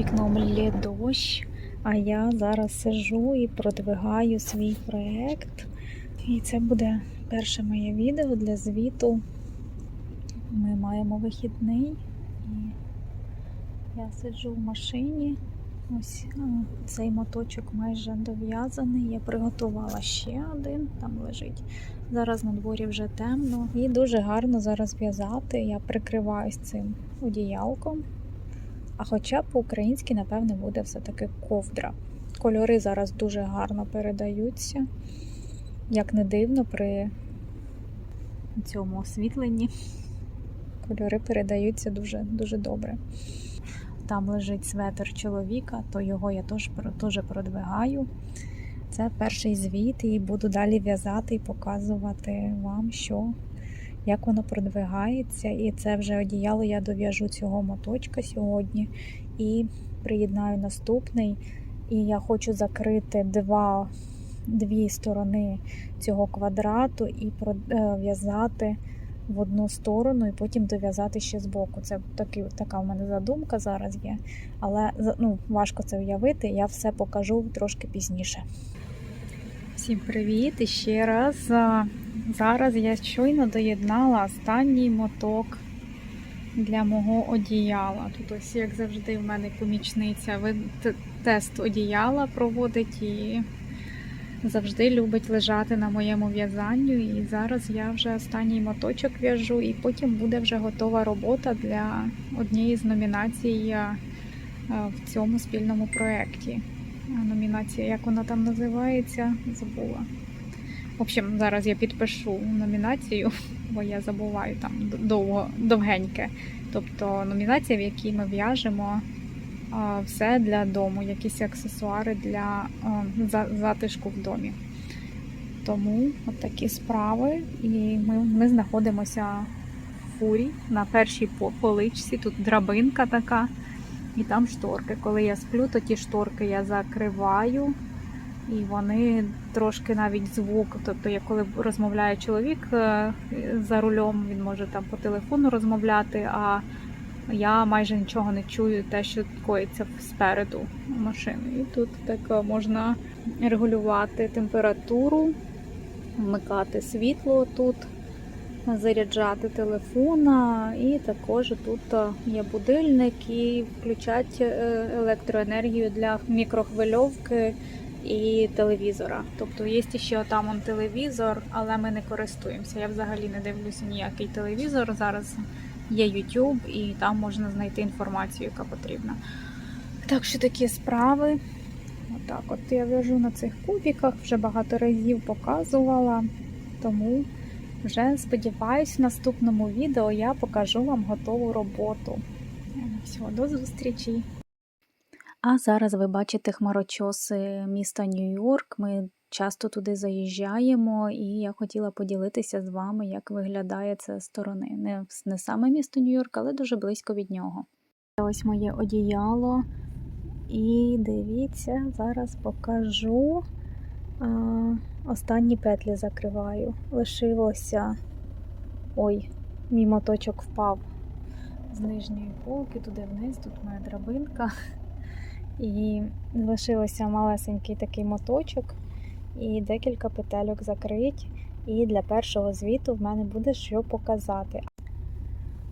Вікном лє дощ, а я зараз сижу і продвигаю свій проєкт. І це буде перше моє відео для звіту. Ми маємо вихідний. І я сиджу в машині. Ось цей моточок майже дов'язаний. Я приготувала ще один, там лежить. Зараз на дворі вже темно. І дуже гарно зараз в'язати. Я прикриваюсь цим одіялком. А хоча по-українськи, напевне, буде все-таки ковдра. Кольори зараз дуже гарно передаються. Як не дивно, при цьому освітленні кольори передаються дуже, дуже добре. Там лежить светр чоловіка, то його я теж продвигаю. Це перший звіт, і буду далі в'язати і показувати вам, що, як воно продвигається. І це вже одіяло я дов'яжу цього моточка сьогодні і приєднаю наступний. І я хочу закрити два, дві сторони цього квадрату і в'язати в одну сторону, і потім дов'язати ще збоку. Це таки, така в мене задумка зараз є. Але ну, важко це уявити, я все покажу трошки пізніше. Всім привіт і ще раз. Зараз я щойно доєднала останній моток для мого одіяла. Тут ось, як завжди, в мене помічниця тест одіяла проводить і завжди любить лежати на моєму в'язанню. І зараз я вже останній моточок в'яжу, і потім буде вже готова робота для однієї з номінацій в цьому спільному проєкті. Номінація, як вона там називається, забула. В общем, зараз я підпишу номінацію, бо я забуваю там довго, довгеньке. Тобто номінація, в якій ми в'яжемо все для дому, якісь аксесуари для затишку в домі. Тому от такі справи. І ми, ми знаходимося в фурі на першій поличці. Тут драбинка така. І там шторки. Коли я сплю, то ті шторки я закриваю, і вони трошки навіть звук. Тобто, я коли розмовляє чоловік е, за рулем, він може там по телефону розмовляти, а я майже нічого не чую, те, що коїться спереду машини. І тут так можна регулювати температуру, вмикати світло тут заряджати телефона, і також тут є будильник і включати електроенергію для мікрохвильовки і телевізора. Тобто є ще там он телевізор, але ми не користуємося. Я взагалі не дивлюся ніякий телевізор. Зараз є YouTube і там можна знайти інформацію, яка потрібна. Так що такі справи. Отак, от я в'яжу на цих кубіках, вже багато разів показувала, тому. Вже сподіваюсь, в наступному відео я покажу вам готову роботу. Всього, до зустрічі! А зараз ви бачите хмарочоси міста Нью-Йорк. Ми часто туди заїжджаємо, і я хотіла поділитися з вами, як виглядає це з сторони. Не, не саме місто Нью-Йорк, але дуже близько від нього. Ось моє одіяло. І дивіться, зараз покажу. Останні петлі закриваю. Лишилося. Ой, мій моточок впав з нижньої полки, туди вниз, тут моя драбинка. І лишилося малесенький такий моточок і декілька петельок закрить. І для першого звіту в мене буде що показати.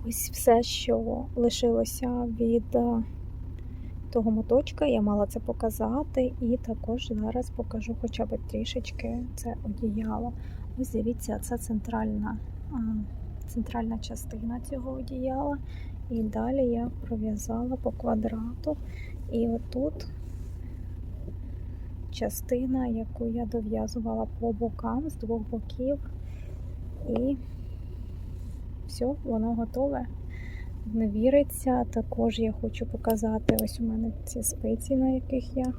Ось все, що лишилося від того моточка, я мала це показати, і також зараз покажу хоча б трішечки це одіяло. Ось дивіться, це центральна центральна частина цього одіяла. І далі я пров'язала по квадрату. І отут частина, яку я дов'язувала по бокам з двох боків. І все, воно готове не віриться. Також я хочу показати ось у мене ці спиці, на яких я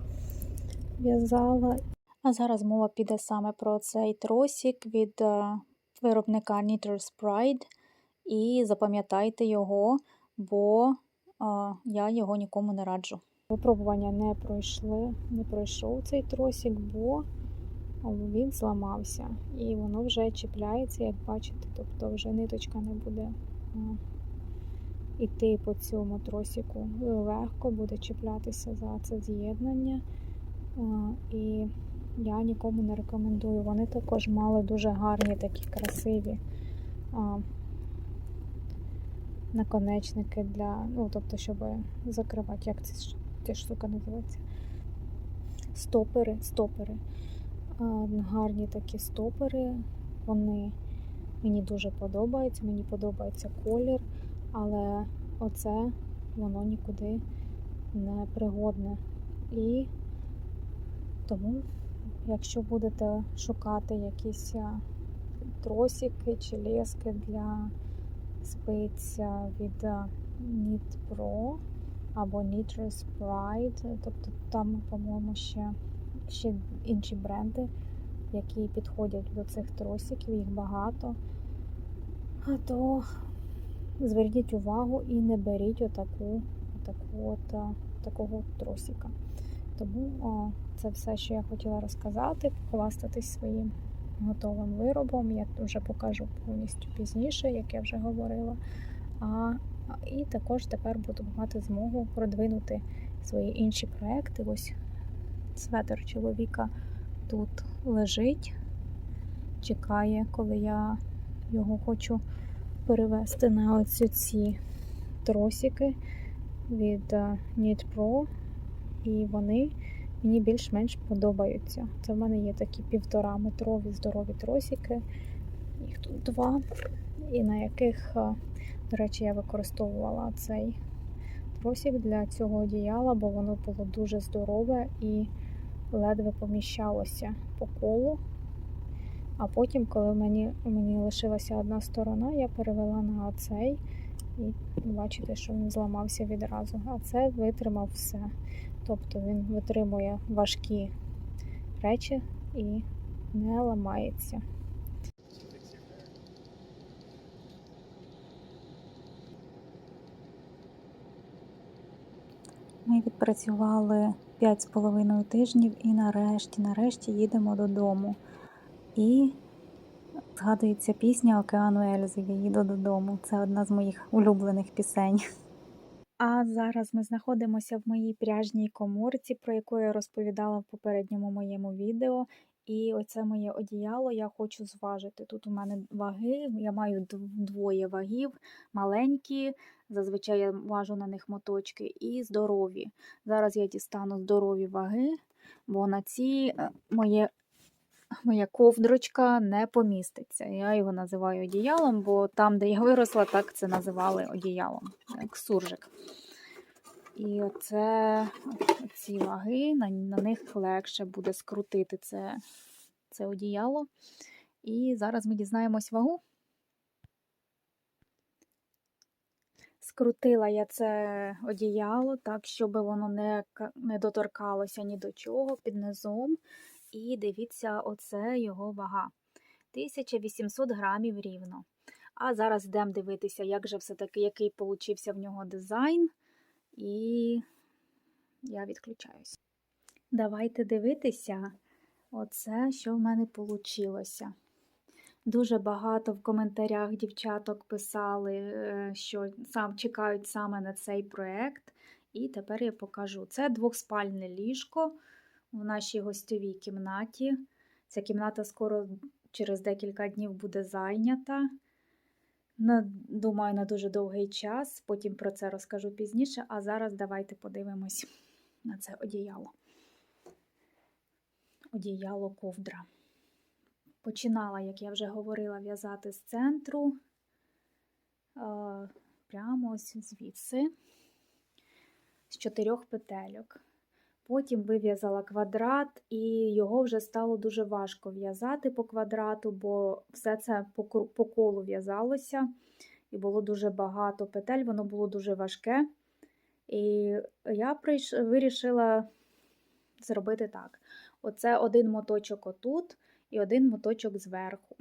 в'язала. А зараз мова піде саме про цей тросик від е, виробника Knitter's Pride. І запам'ятайте його, бо а, е, я його нікому не раджу. Випробування не пройшли, не пройшов цей тросик, бо він зламався. І воно вже чіпляється, як бачите, тобто вже ниточка не буде іти по цьому тросіку легко, буде чіплятися за це з'єднання. І я нікому не рекомендую. Вони також мали дуже гарні такі красиві наконечники для, ну, тобто, щоб закривати, як ці, ця штука називається? Стопери, стопери. Гарні такі стопери. Вони мені дуже подобаються, мені подобається колір, але оце воно нікуди не пригодне. І тому, якщо будете шукати якісь тросики чи лески для спиць від Knit Pro або Knitter's Pride, тобто там, по-моєму, ще, ще інші бренди, які підходять до цих тросиків, їх багато, а то зверніть увагу і не беріть отаку, отаку от, такого от тросика. Тому о, це все, що я хотіла розказати, похвастатись своїм готовим виробом. Я вже покажу повністю пізніше, як я вже говорила. А, і також тепер буду мати змогу продвинути свої інші проекти. Ось светр чоловіка тут лежить, чекає, коли я його хочу перевести на оці ці тросики від е, Knit Pro. І вони мені більш-менш подобаються. Це в мене є такі півтора метрові здорові тросики. Їх тут два. І на яких, е, до речі, я використовувала цей тросик для цього одіяла, бо воно було дуже здорове і ледве поміщалося по колу. А потім, коли мені, мені лишилася одна сторона, я перевела на оцей. І бачите, що він зламався відразу. А це витримав все. Тобто він витримує важкі речі і не ламається. Ми відпрацювали 5,5 тижнів і нарешті, нарешті їдемо додому. І згадується пісня Океану Ельзи Я їду додому. Це одна з моїх улюблених пісень. А зараз ми знаходимося в моїй пряжній коморці, про яку я розповідала в попередньому моєму відео. І оце моє одіяло я хочу зважити. Тут у мене ваги, я маю двоє вагів, маленькі, зазвичай я важу на них моточки, і здорові. Зараз я дістану здорові ваги, бо на ці е, моє, моя ковдрочка не поміститься. Я його називаю одіялом, бо там, де я виросла, так це називали одіялом, як суржик. І оце ці ваги, на, на них легше буде скрутити це, це одіяло. І зараз ми дізнаємось вагу. Скрутила я це одіяло так, щоб воно не, не доторкалося ні до чого під низом. І дивіться, оце його вага. 1800 грамів рівно. А зараз йдемо дивитися, як же все-таки, який получився в нього дизайн. І я відключаюсь. Давайте дивитися, оце, що в мене вийшло. Дуже багато в коментарях дівчаток писали, е, що сам чекають саме на цей проект. І тепер я покажу. Це двохспальне ліжко в нашій гостьовій кімнаті. Ця кімната скоро через декілька днів буде зайнята. Думаю, на дуже довгий час. Потім про це розкажу пізніше. А зараз давайте подивимось на це одіяло. Одіяло ковдра. Починала, як я вже говорила, в'язати з центру. е, Прямо ось звідси, з чотирьох петельок. Потім вив'язала квадрат, і його вже стало дуже важко в'язати по квадрату, бо все це по колу в'язалося, і було дуже багато петель, воно було дуже важке. І я прийш... вирішила зробити так: оце один моточок отут і один моточок зверху.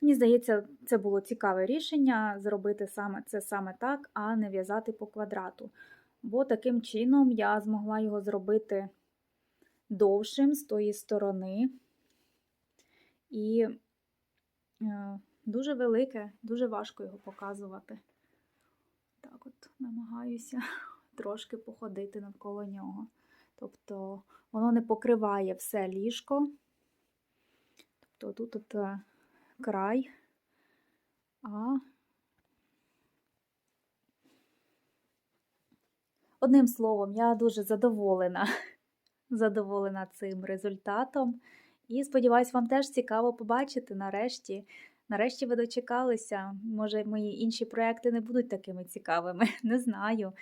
Мені здається, це було цікаве рішення зробити саме це саме так, а не в'язати по квадрату. Бо таким чином я змогла його зробити довшим з тої сторони. І е, дуже велике, дуже важко його показувати. Так от намагаюся трошки походити навколо нього. Тобто воно не покриває все ліжко. Тобто тут от е, край, а одним словом, я дуже задоволена, задоволена цим результатом. І сподіваюсь, вам теж цікаво побачити нарешті. Нарешті ви дочекалися. Може, мої інші проекти не будуть такими цікавими, не знаю.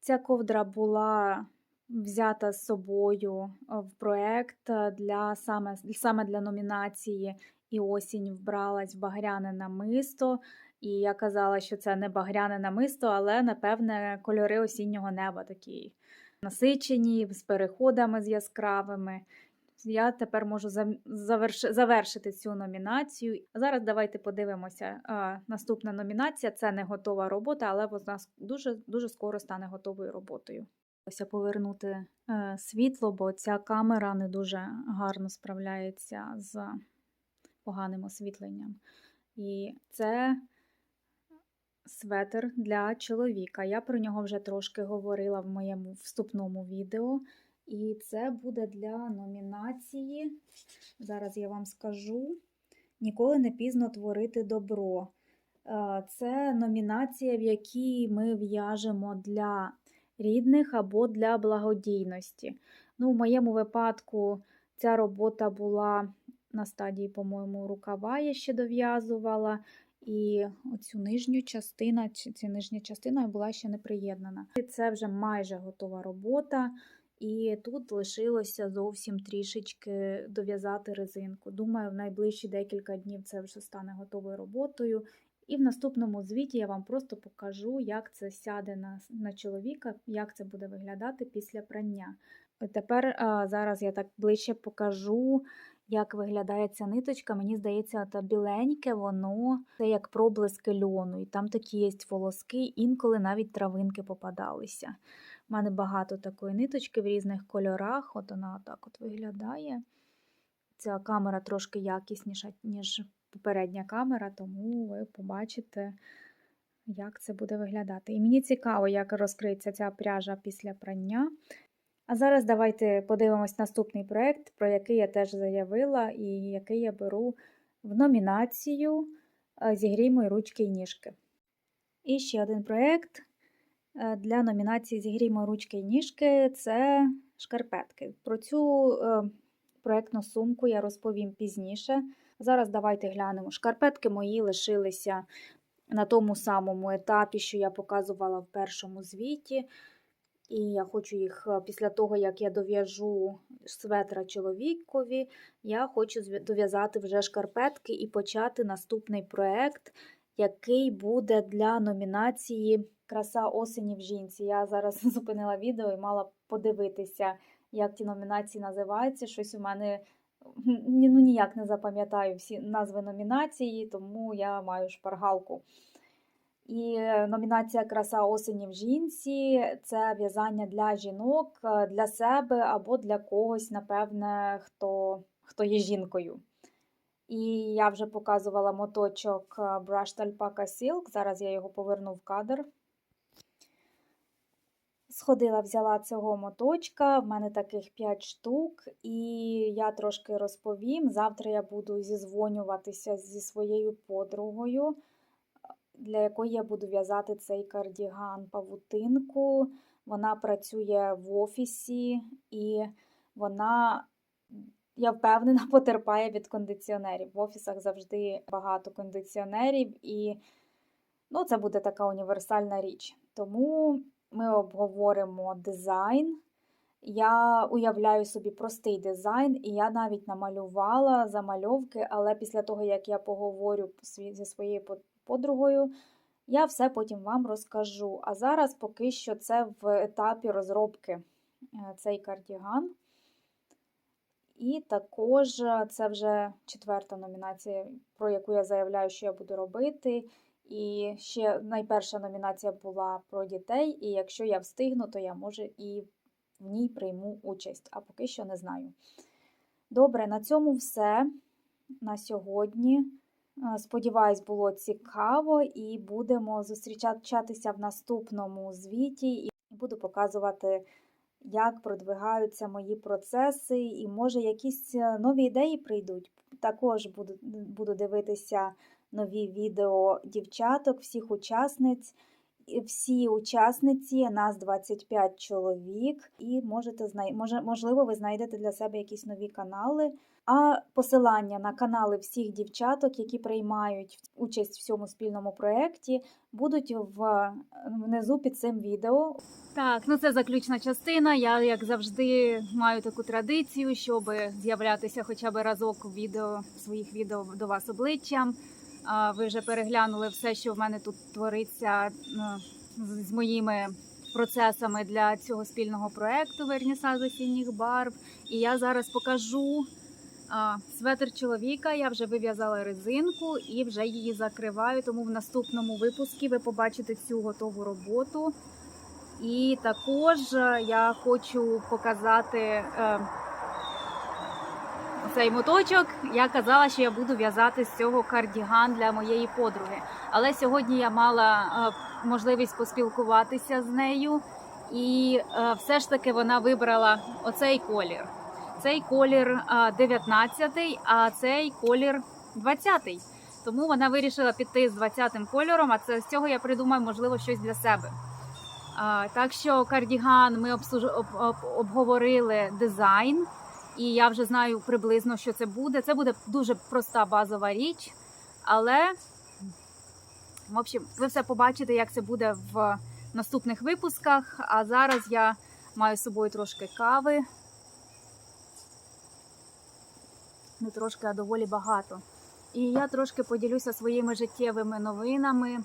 Ця ковдра була взята з собою в проект для саме, саме для номінації і осінь вбралась в багряне намисто. І я казала, що це не багряне намисто, але напевне кольори осіннього неба такі насичені, з переходами з яскравими. Я тепер можу завершити цю номінацію. Зараз давайте подивимося. Наступна номінація це не готова робота, але вона дуже дуже скоро стане готовою роботою. Ось повернути е, світло, бо ця камера не дуже гарно справляється з поганим освітленням. І це светр для чоловіка. Я про нього вже трошки говорила в моєму вступному відео. І це буде для номінації. Зараз я вам скажу: Ніколи не пізно творити добро. Е, це номінація, в якій ми в'яжемо для рідних або для благодійності. Ну, В моєму випадку ця робота була на стадії, по-моєму, рукава я ще дов'язувала. І оцю нижню частину, ця нижня частина була ще не приєднана. Це вже майже готова робота. І тут лишилося зовсім трішечки дов'язати резинку. Думаю, в найближчі декілька днів це вже стане готовою роботою. І в наступному звіті я вам просто покажу, як це сяде на на чоловіка, як це буде виглядати після прання. Тепер зараз я так ближче покажу, як виглядає ця ниточка. Мені здається, та біленьке, воно це як проблиски льону. І там такі є волоски, інколи навіть травинки попадалися. У мене багато такої ниточки в різних кольорах. От вона так от виглядає. Ця камера трошки якісніша, ніж попередня камера, тому ви побачите, як це буде виглядати. І мені цікаво, як розкриється ця пряжа після прання. А зараз давайте подивимось наступний проєкт, про який я теж заявила, і який я беру в номінацію Зігрій мої ручки і ніжки. І ще один проєкт Е, для номінації Зігріймо ручки і ніжки це шкарпетки. Про цю е, проєктну сумку я розповім пізніше. Зараз давайте глянемо. Шкарпетки мої лишилися на тому самому етапі, що я показувала в першому звіті. І я хочу їх е, після того, як я дов'яжу светра чоловікові, я хочу дов'язати вже шкарпетки і почати наступний проєкт, який буде для номінації Краса осені в жінці. Я зараз зупинила відео і мала подивитися, як ті номінації називаються. Щось у мене ну, ніяк не запам'ятаю всі назви номінації, тому я маю шпаргалку. І номінація Краса осені в жінці це в'язання для жінок, для себе або для когось, напевне, хто, хто є жінкою. І я вже показувала моточок Brushed Alpaca Silk. Зараз я його поверну в кадр. Сходила, взяла цього моточка, в мене таких 5 штук, і я трошки розповім. Завтра я буду зізвонюватися зі своєю подругою, для якої я буду в'язати цей кардіган павутинку. Вона працює в офісі, і вона, я впевнена, потерпає від кондиціонерів. В офісах завжди багато кондиціонерів, і ну, це буде така універсальна річ. Тому ми обговоримо дизайн. Я уявляю собі простий дизайн, і я навіть намалювала замальовки, але після того, як я поговорю зі своєю подругою, я все потім вам розкажу. А зараз поки що це в етапі розробки е, цей кардіган. І також е, це вже четверта номінація, про яку я заявляю, що я буду робити. І ще найперша номінація була про дітей, і якщо я встигну, то я може і в ній прийму участь, а поки що не знаю. Добре, на цьому все на сьогодні. Е, Сподіваюсь, було цікаво і будемо зустрічатися в наступному звіті і буду показувати, як продвигаються мої процеси, і може якісь е, нові ідеї прийдуть. Також буду, буду дивитися нові відео дівчаток, всіх учасниць. Всі учасниці, нас 25 чоловік, і можете знай... може, можливо, ви знайдете для себе якісь нові канали. А посилання на канали всіх дівчаток, які приймають участь в цьому спільному проєкті, будуть в внизу під цим відео. Так, ну це заключна частина. Я, як завжди, маю таку традицію, щоб з'являтися хоча б разок відео своїх відео до вас обличчям. Ви вже переглянули все, що в мене тут твориться ну, з моїми процесами для цього спільного проекту Вернісаж осінніх барв. І я зараз покажу светр чоловіка. Я вже вив'язала резинку і вже її закриваю. Тому в наступному випуску ви побачите цю готову роботу. І також я хочу показати е, цей моточок. Я казала, що я буду в'язати з цього кардіган для моєї подруги. Але сьогодні я мала е, можливість поспілкуватися з нею, і е, все ж таки вона вибрала оцей колір. Цей колір е, 19, а цей колір 20. Тому вона вирішила піти з 20-м кольором, а це з цього я придумаю, можливо, щось для себе. Так що кардіган ми обговорили дизайн, і я вже знаю приблизно, що це буде. Це буде дуже проста базова річ, але в общем, ви все побачите, як це буде в наступних випусках. А зараз я маю з собою трошки кави. Не трошки, а доволі багато. І я трошки поділюся своїми життєвими новинами.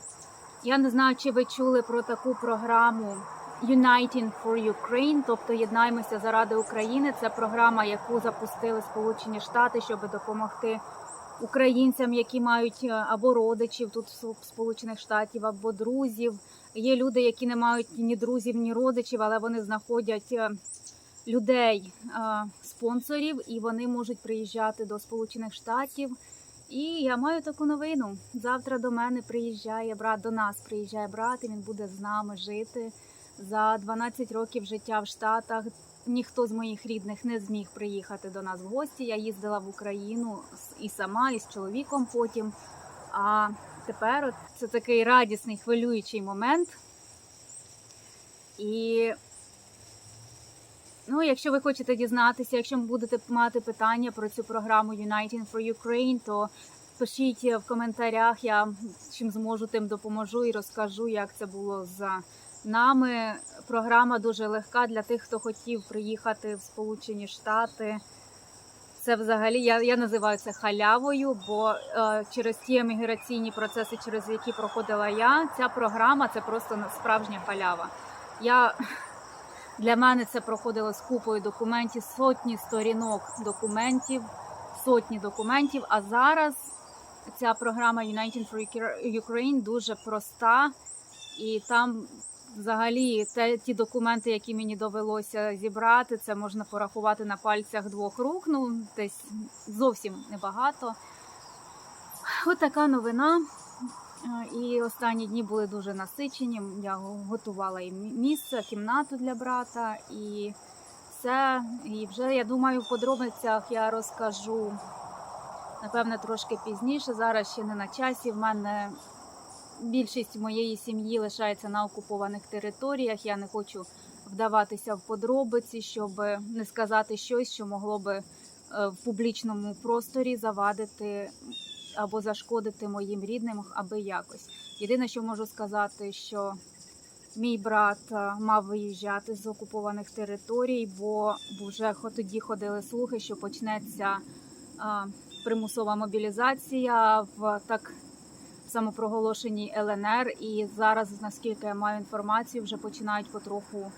Я не знаю, чи ви чули про таку програму Uniting for Ukraine, тобто єднаймося заради України. Це програма, яку запустили Сполучені Штати, щоб допомогти українцям, які мають е, або родичів тут в Сполучених Штатів, або друзів. Є люди, які не мають ні друзів, ні родичів, але вони знаходять е, людей, е, спонсорів, і вони можуть приїжджати до Сполучених Штатів. І я маю таку новину. Завтра до мене приїжджає брат, до нас приїжджає брат, і він буде з нами жити. За 12 років життя в Штатах ніхто з моїх рідних не зміг приїхати до нас в гості. Я їздила в Україну і сама, і з чоловіком потім. А тепер от це такий радісний, хвилюючий момент. І Ну, якщо ви хочете дізнатися, якщо будете мати питання про цю програму Uniting for Ukraine, то пишіть в коментарях. Я чим зможу, тим допоможу і розкажу, як це було з нами. Програма дуже легка для тих, хто хотів приїхати в Сполучені Штати. Це взагалі я я називаю це халявою, бо е, через ті еміграційні процеси, через які проходила я, ця програма це просто справжня халява. Я для мене це проходило з купою документів, сотні сторінок документів, сотні документів. А зараз ця програма United for Ukraine дуже проста, і там взагалі те, ті документи, які мені довелося зібрати, це можна порахувати на пальцях двох рук. Ну, десь зовсім небагато. От така новина. І останні дні були дуже насичені. Я готувала і місце, кімнату для брата, і все. І вже я думаю, в подробицях я розкажу напевне трошки пізніше. Зараз ще не на часі. В мене більшість моєї сім'ї лишається на окупованих територіях. Я не хочу вдаватися в подробиці, щоб не сказати щось, що могло би в публічному просторі завадити або зашкодити моїм рідним, аби якось. Єдине, що можу сказати, що мій брат мав виїжджати з окупованих територій, бо вже тоді ходили слухи, що почнеться примусова мобілізація в так самопроголошеній ЛНР. І зараз, наскільки я маю інформацію, вже починають потроху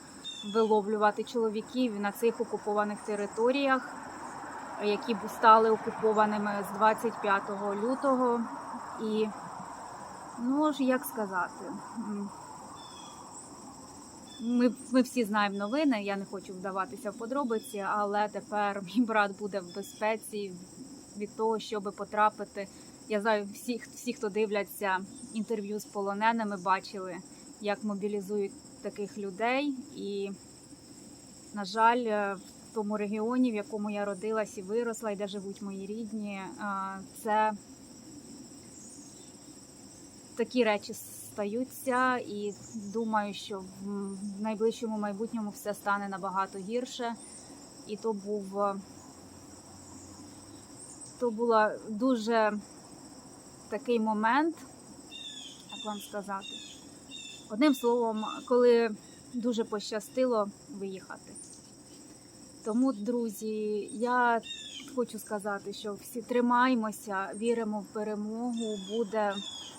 виловлювати чоловіків на цих окупованих територіях які стали окупованими з 25 лютого. І, ну ж як сказати, ми ми всі знаємо новини, я не хочу вдаватися в подробиці, але тепер мій брат буде в безпеці від того, щоб потрапити Я знаю, всі, всі, хто дивляться інтерв'ю з полоненими, бачили, як мобілізують таких людей. І, на жаль, е, в тому регіоні, в якому я родилась і виросла, і де живуть мої рідні, е, це такі речі стаються, і думаю, що в найближчому майбутньому все стане набагато гірше. І то був е, то була дуже такий момент, як вам сказати. Одним словом, коли дуже пощастило виїхати. Тому, друзі, я хочу сказати, що всі тримаймося, віримо в перемогу, буде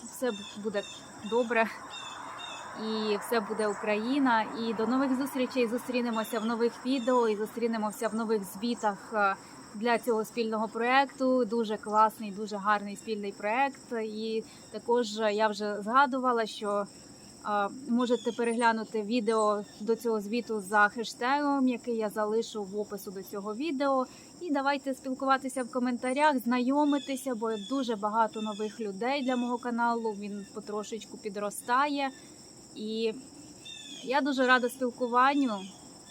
все буде добре. І все буде Україна. І до нових зустрічей зустрінемося в нових відео і зустрінемося в нових звітах для цього спільного проекту. Дуже класний, дуже гарний спільний проект. І також я вже згадувала, що е, можете переглянути відео до цього звіту за хештегом, який я залишу в опису до цього відео. І давайте спілкуватися в коментарях, знайомитися, бо дуже багато нових людей для мого каналу. Він потрошечку підростає. І я дуже рада спілкуванню.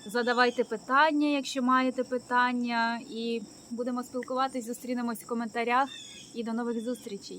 Задавайте питання, якщо маєте питання, і будемо спілкуватись, зустрінемось в коментарях і до нових зустрічей.